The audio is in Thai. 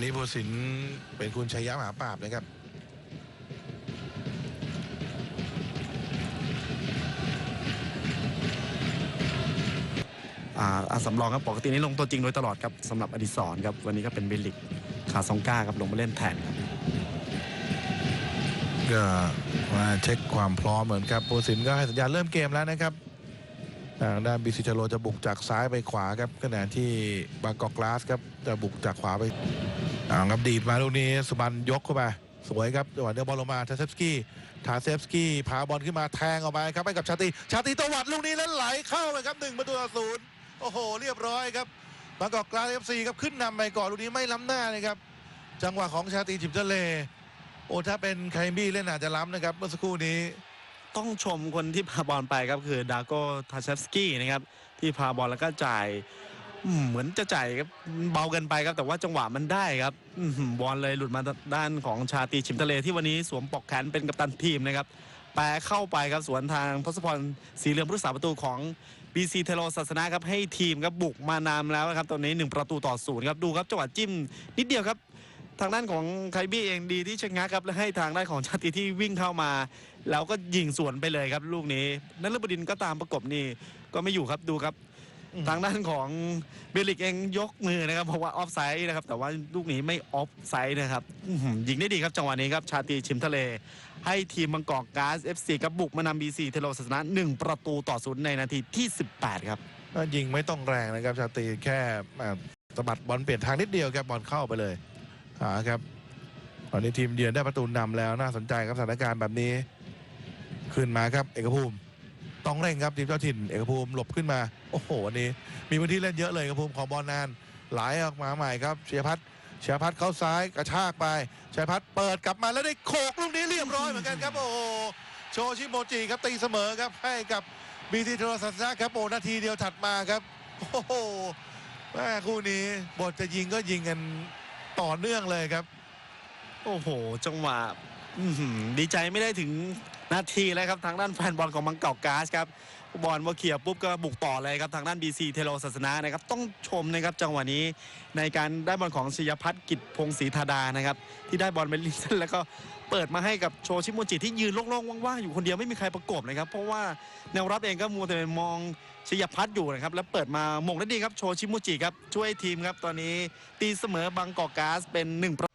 วันนี้ผู้สินเป็นคุณชัยยะมหาปราบนะครับอ่าอาสำรองครับปกตินี่ลงตัวจริงโดยตลอดครับสำหรับอดิศรครับวันนี้ก็เป็นเบลลิกขาซองก้าครับลงมาเล่นแทนครับก็มาเช็คความพร้อมเหมือนครับผู้สินก็ให้สัญญาณเริ่มเกมแล้วนะครับ ทางด้านบิซิชโลจะบุกจากซ้ายไปขวาครับขณะที่บางกอกกลาสครับจะบุกจากขวาไปอ่าครับดีดมาลูกนี้สุบันยกเข้าไปสวยครับจังหวะเดียวบอลลงมาทาเซฟสกี้ทาเซฟสกี้พาบอลขึ้นมาแทงออกไปครับให้กับชาตรีชาตรีตวัดลูกนี้แล้วไหลเข้าเลยครับหนึ่งประตูต่อศูนย์โอ้โห เรียบร้อยครับบางกอกกลาสเอฟซีครับขึ้นนำไปก่อนลูกนี้ไม่ล้ำหน้าเลยครับจังหวะของชาตรีจิมทะเลโอ้ถ้าเป็นไคลบี้เล่นอาจจะล้ำนะครับเมื่อสักครู่นี้ ต้องชมคนที่พาบอลไปครับคือดาโกทาเชฟสกี้นะครับที่พาบอลแล้วก็จ่ายเหมือนจะจ่ายครับเบาเกินไปครับแต่ว่าจังหวะมันได้ครับอบอลเลยหลุดมาด้านของชาตีชิมทะเลที่วันนี้สวมปอกแขนเป็นกัปตันทีมนะครับแปรเข้าไปครับสวนทางทศพรสีเหลืองผู้รักษาประตูของ BC เทโลศาสนะครับให้ทีมครับบุกมานำแล้วครับตอนนี้ 1 ประตูต่อศูนย์ครับดูครับจังหวะจิ้มนิดเดียวครับ ทางด้านของไคบี้เองดีที่ชะงักครับและให้ทางด้านของชาติที่วิ่งเข้ามา แล้วก็ยิงสวนไปเลยครับ ลูกนี้นันลบดินทร์ก็ตามประกบนี่ก็ไม่อยู่ครับดูครับอืมทางด้านของเบลิกเองยกมือนะครับบอกว่าออฟไซด์นะครับ แต่ว่าลูกนี้ไม่ออฟไซด์นะครับอื้อหือยิงได้ดีครับจังหวะนี้ครับชาตรีชิมทะเล ให้ทีมบางกอกก๊าซ FC ครับบุกมานำ BC เทโลศาสนะ1ประตูต่อศูนย์ในนาทีที่ 18 ครับก็ยิงไม่ต้องแรงนะครับชาตรีแค่อ่าสะบัดบอลเปลี่ยนทางนิดเดียวครับบอลเข้าไปเลย หาครับตอนนี้ทีมเยือนได้ประตูนำแล้วน่าสนใจครับสถานการณ์แบบนี้ ขึ้นมาครับ เอกภูมิ ต้องเร่งครับทีมเจ้าถิ่น เอกภูมิหลบขึ้นมา โอ้โหวันนี้ มีพื้นที่เล่นเยอะเลยเอกภูมิของบอลนานไหลออกมาใหม่ครับเชียพัฒเชียพัฒเข้าซ้ายกระชากไปเชียพัฒเปิดกลับมาแล้วได้โขกลูกนี้เรียบร้อยเหมือนกันครับ โอ้โหโชชิโมจิครับตีเสมอครับให้กับบีทีโทรศัพท์นะครับโอ้นาทีเดียวถัดมาครับ โอ้โหแม่คู่นี้บทจะยิงก็ยิงกัน ต่อเนื่องเลยครับ โอ้โห จังหวะดีใจไม่ได้ถึงนาทีแล้วครับ ทางด้านแฟนบอลของมังกอกก๊าซครับ บอลว่าเขียร์ปุ๊บก็บุกต่อเลยครับทางด้าน BC เทโลศาสนานะครับต้องชมนะครับจังหวะนี้ในการได้บอลของชยพัฒน์กิจพงศรีธาดานะครับที่ได้บอลเป็นลิสันแล้วก็เปิดมาให้กับโชชิโมจิที่ยืนโล่งๆว่างๆอยู่คนเดียวไม่มีใครประกบนะครับเพราะว่าแนวรับเองก็มัวแต่มองชยพัฒน์อยู่นะครับแล้วเปิดมามงได้ดีครับโชชิโมจิครับช่วยทีมครับตอนนี้ตีเสมอบางกอกก๊าซเป็นหนึ่ง